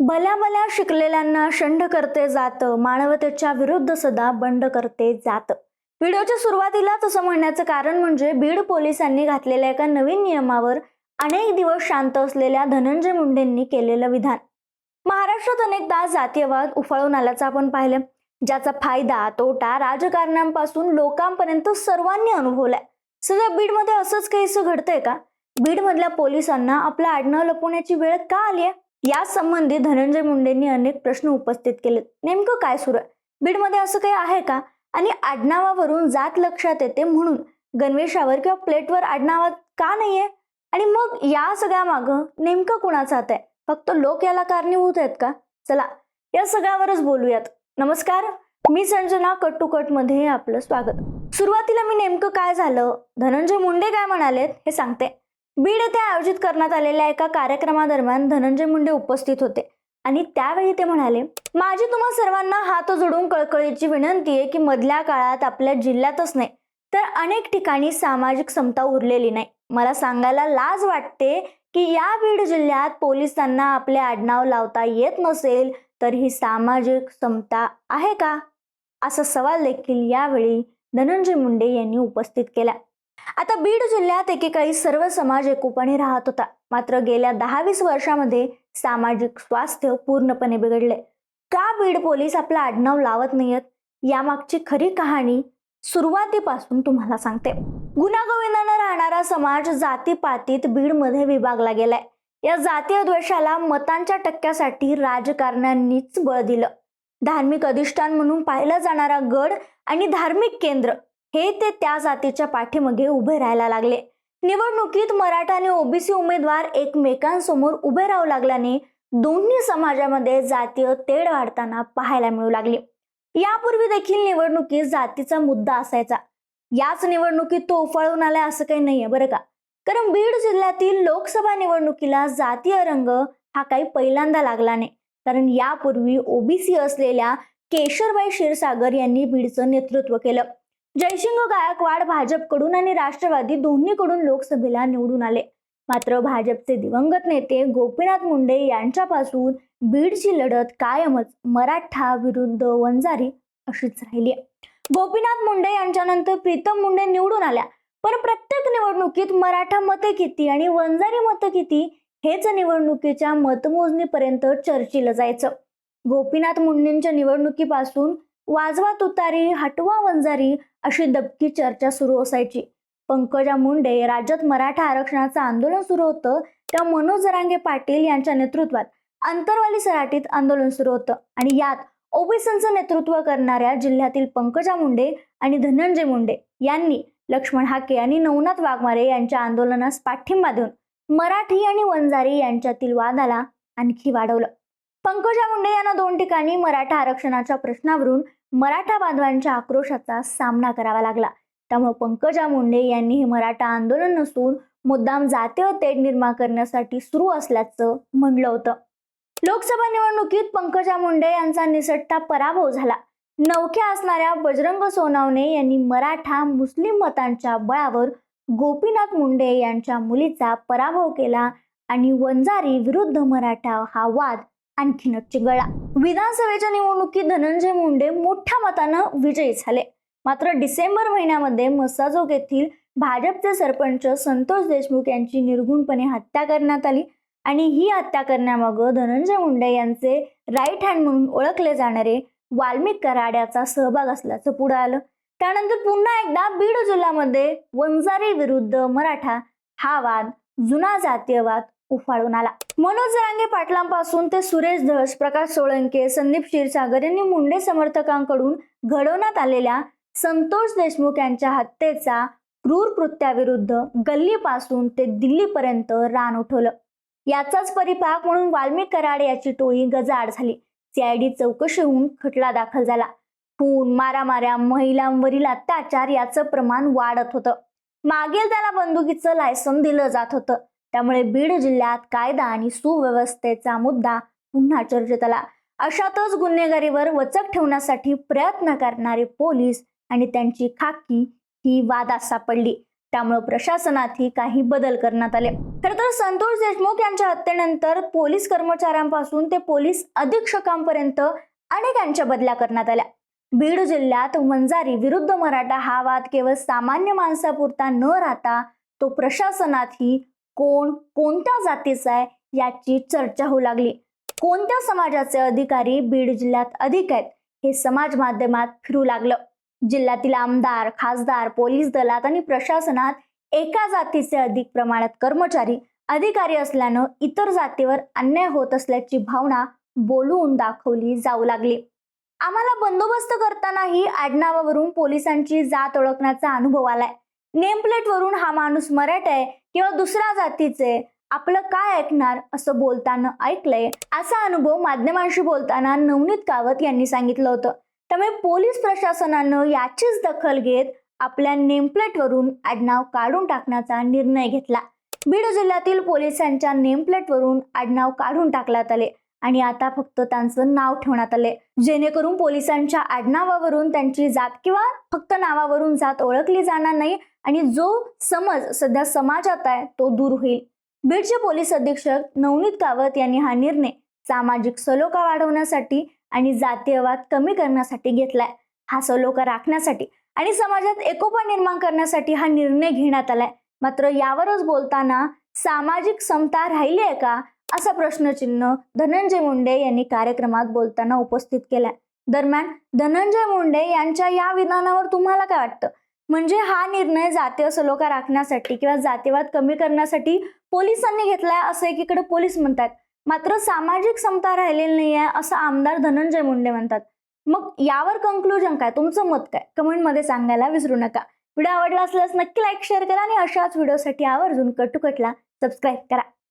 भल्या भल्या शिकलेल्यांना शंड करते जात मानवतेच्या विरुद्ध सदा बंड करते जात. व्हिडिओच्या सुरुवातीलाच असं म्हणण्याचं कारण म्हणजे बीड पोलिसांनी घातलेल्या एका नवीन नियमावर अनेक दिवस शांत असलेल्या धनंजय मुंडेंनी केलेलं विधान. महाराष्ट्रात अनेकदा जातीयवाद उफाळून आल्याचं आपण पाहिलं ज्याचा फायदा तोटा राजकारण्यांपासून लोकांपर्यंत सर्वांनी अनुभवलाय. सध्या बीडमध्ये असंच काहीसं घडतंय का? बीडमधल्या पोलिसांना आपलं आडनाव लपवण्याची वेळ का आली आहे या संबंधी धनंजय मुंडेंनी अनेक प्रश्न उपस्थित केलेत. नेमकं काय सुरू आहे? बीडमध्ये असं काही आहे का? आणि आडनावावरून जात लक्षात येते म्हणून गणवेशावर किंवा प्लेटवर आडनावात का नाहीये? आणि मग या सगळ्या मागं नेमकं कुणाचं हात आहे? फक्त लोक याला कारणीभूत आहेत का? चला या सगळ्यावरच बोलूयात. नमस्कार मी संजना कट टू कटमध्ये आपलं स्वागत. सुरुवातीला मी नेमकं काय झालं? धनंजय मुंडे काय म्हणालेत हे सांगते. बीड येथे आयोजित करण्यात आलेल्या एका कार्यक्रमादरम्यान धनंजय मुंडे उपस्थित होते. आणि त्यावेळी ते म्हणाले माझी तुम्हा सर्वांना हात जोडून कळकळीची विनंती आहे की मधल्या काळात आपल्या जिल्ह्यातच नाही तर अनेक ठिकाणी सामाजिक समता उरलेली नाही. मला सांगायला लाज वाटते की या बीड जिल्ह्यात पोलिसांना आपले आडनाव लावता येत नसेल तर ही सामाजिक समता आहे का? असा सवाल देखील यावेळी धनंजय मुंडे यांनी उपस्थित केला. आता बीड जिल्ह्यात एकेकाळी सर्व समाज एकोपाने राहत होता. मात्र गेल्या दहा वीस वर्षामध्ये सामाजिक स्वास्थ्य पूर्णपणे बिघडले. का बीड पोलीस आपलं आडनाव लावत नाहीयेत? यामागची खरी कहाणी सुरुवातीपासून तुम्हाला सांगते. गुन्हागोविंदानं राहणारा समाज जातीपातीत बीडमध्ये विभागला गेलाय. या जातीय द्वेषाला मतांच्या टक्क्यासाठी राजकारण्यांनीच बळ दिलं. धार्मिक अधिष्ठान म्हणून पाहिला जाणारा गड आणि धार्मिक केंद्र हे ते त्या जातीच्या पाठीमागे उभे राहायला लागले. निवडणुकीत मराठा आणि ओबीसी उमेदवार एकमेकांसमोर उभे राहू लागल्याने दोन्ही समाजामध्ये जातीय तेढ वाढताना पाहायला मिळू लागली. यापूर्वी देखील निवडणुकीत जातीचा मुद्दा असायचा. याच निवडणुकीत तो उफाळून आलाय असं काही नाहीये बरं का? कारण बीड जिल्ह्यातील लोकसभा निवडणुकीला जातीय रंग हा काही पहिल्यांदा लागला नाही कारण यापूर्वी ओबीसी असलेल्या केशरबाई क्षीरसागर यांनी बीडचं नेतृत्व केलं. जयसिंग गायकवाड भाजपकडून आणि राष्ट्रवादी दोन्हीकडून लोकसभेला निवडून आले. मात्र भाजपचे दिवंगत नेते गोपीनाथ मुंडे यांच्यापासून बीडची लढत कायमच मराठा विरुद्ध वंजारी अशीच राहिली गोपीनाथ मुंडे यांच्यानंतर प्रीतम मुंडे निवडून आल्या. पण प्रत्येक निवडणुकीत मराठा मते किती आणि वंजारी मतं किती हेच निवडणुकीच्या मतमोजणीपर्यंत चर्चिलं जायचं. गोपीनाथ मुंडेंच्या निवडणुकीपासून वाजवा तुतारी हटवा वंजारी अशी दबकी चर्चा सुरू असायची. पंकजा मुंडे राज्यात मराठा आरक्षणाचं आंदोलन सुरू होतं त्या मनोज जरांगे पाटील यांच्या नेतृत्वात अंतरवाली सराटीत आंदोलन सुरू होतं आणि यात ओबीसींचं नेतृत्व करणाऱ्या जिल्ह्यातील पंकजा मुंडे आणि धनंजय मुंडे यांनी लक्ष्मण हाके आणि नवनाथ वाघमारे यांच्या आंदोलनास पाठिंबा देऊन मराठी आणि वंजारी यांच्यातील वादाला आणखी वाढवलं. पंकजा मुंडे यांना दोन ठिकाणी मराठा आरक्षणाच्या प्रश्नावरून मराठा बांधवांच्या आक्रोशाचा सामना करावा लागला. त्यामुळे पंकजा मुंडे यांनी हे मराठा आंदोलन नसून मुद्दाम जातीय तेढ निर्माण करण्यासाठी सुरू असल्याचं म्हणलं होतं. लोकसभा निवडणुकीत पंकजा मुंडे यांचा निसट्टा पराभव झाला. नवख्या असणाऱ्या बजरंग सोनावणे यांनी मराठा मुस्लिम मतांच्या बळावर गोपीनाथ मुंडे यांच्या मुलीचा पराभव केला आणि वंजारी विरुद्ध मराठा हा वाद आणखीनच चिघळला. विधानसभेच्या निवडणुकीत धनंजय मुंडे मोठ्या मतानं विजयी झाले. मात्र डिसेंबर महिन्यामध्ये मसाजोग येथील भाजपचे सरपंच संतोष देशमुख यांची निर्घुणपणे हत्या करण्यात आली आणि ही हत्या करण्यामागं धनंजय मुंडे यांचे राईट हँड म्हणून ओळखले जाणारे वाल्मिक कराड्याचा सहभाग असल्याचं पुढे आलं. त्यानंतर पुन्हा एकदा बीड जिल्ह्यामध्ये वंजारी विरुद्ध मराठा हा वाद जुना जातीयवाद उफाळून आला. मनोज जरांगे पाटलांपासून ते सुरेश धस प्रकाश सोळंके संदीप क्षीरसागर यांनी मुंडे समर्थकांकडून घडवण्यात आलेल्या संतोष देशमुख यांच्या हत्येचा क्रूर कृत्याविरुद्ध गल्लीपासून ते दिल्लीपर्यंत रान उठवलं. याचाच परिपाक म्हणून वाल्मिक कराड याची टोळी गजाआड झाली. सीआयडी चौकशी होऊन खटला दाखल झाला. खून मारामाऱ्या महिलांवरील अत्याचार याचं प्रमाण वाढत होतं. मागील त्याला बंदुकीचं लायसन दिलं जात होतं. त्यामुळे बीड जिल्ह्यात कायदा आणि सुव्यवस्थेचा मुद्दा पुन्हा चर्चेत आला. अशातच गुन्हेगारीवर वचक ठेवण्यासाठी प्रयत्न करणारे पोलीस आणि त्यांची खाकी ही वादात सापडली. त्यामुळे प्रशासनातही काही बदल करण्यात आले. खर तर संतोष देशमुख यांच्या हत्येनंतर पोलीस कर्मचाऱ्यांपासून ते पोलीस अधीक्षकांपर्यंत अनेकांच्या बदल्या करण्यात आल्या. बीड जिल्ह्यात वंजारी विरुद्ध मराठा हा वाद केवळ सामान्य माणसापुरता न राहता तो प्रशासनातही कोण कोणत्या जातीचा आहे याची चर्चा होऊ लागली. कोणत्या समाजाचे अधिकारी बीड जिल्ह्यात अधिक आहेत हे समाज माध्यमात फिरू लागलं. जिल्ह्यातील आमदार खासदार पोलीस दलात आणि प्रशासनात एका जातीचे अधिक प्रमाणात कर्मचारी अधिकारी असल्यानं इतर जातीवर अन्याय होत असल्याची भावना बोलून दाखवली जाऊ लागली. आम्हाला बंदोबस्त करतानाही आडनावावरून पोलिसांची जात ओळखण्याचा अनुभव आलाय. नेमप्लेट वरून हा माणूस मराठा आहे किंवा दुसऱ्या जातीचे आपलं काय ऐकणार असं बोलताना ऐकलंय? असा अनुभव माध्यमांशी बोलताना नवनीत कावत यांनी सांगितलं होतं. त्यामुळे पोलीस प्रशासनानं याचीच दखल घेत आपल्या नेमप्लेटवरून आडनाव काढून टाकण्याचा निर्णय घेतला. बीड जिल्ह्यातील पोलिसांच्या नेमप्लेटवरून आडनाव काढून टाकण्यात आले. आणि आता फक्त त्यांचं नाव ठेवण्यात आले जेणेकरून पोलिसांच्या आडनावावरून त्यांची जात किंवा फक्त नावावरून जात ओळखली जाणार नाही आणि जो समज सध्या समाजात आहे तो दूर होईल. बीडचे पोलीस अधीक्षक नवनीत कावत यांनी हा निर्णय सामाजिक सलोखा वाढवण्यासाठी आणि जातीयवाद कमी करण्यासाठी घेतलाय. हा सलोखा राखण्यासाठी आणि समाजात एकोपा निर्माण करण्यासाठी हा निर्णय घेण्यात आलाय. मात्र यावरच बोलताना सामाजिक समता राहिली आहे का? असा प्रश्नचिन्ह धनंजय मुंडे यांनी कार्यक्रमात बोलताना उपस्थित केलाय. दरम्यान धनंजय मुंडे यांच्या या विधानावर तुम्हाला काय वाटतं? म्हणजे हा निर्णय जातीय सलोखा राखण्यासाठी किंवा जातीवाद कमी करण्यासाठी पोलिसांनी घेतलाय असं एकीकडे पोलीस म्हणतात. मात्र सामाजिक समता राहिलेली नाही आहे असं आमदार धनंजय मुंडे म्हणतात. मग यावर कंक्लुजन काय? तुमचं मत काय? कमेंटमध्ये सांगायला विसरू नका. व्हिडिओ आवडला असल्यास नक्की लाईक शेअर करा आणि अशाच व्हिडिओसाठी आवर्जून कटुकटला सबस्क्राईब करा.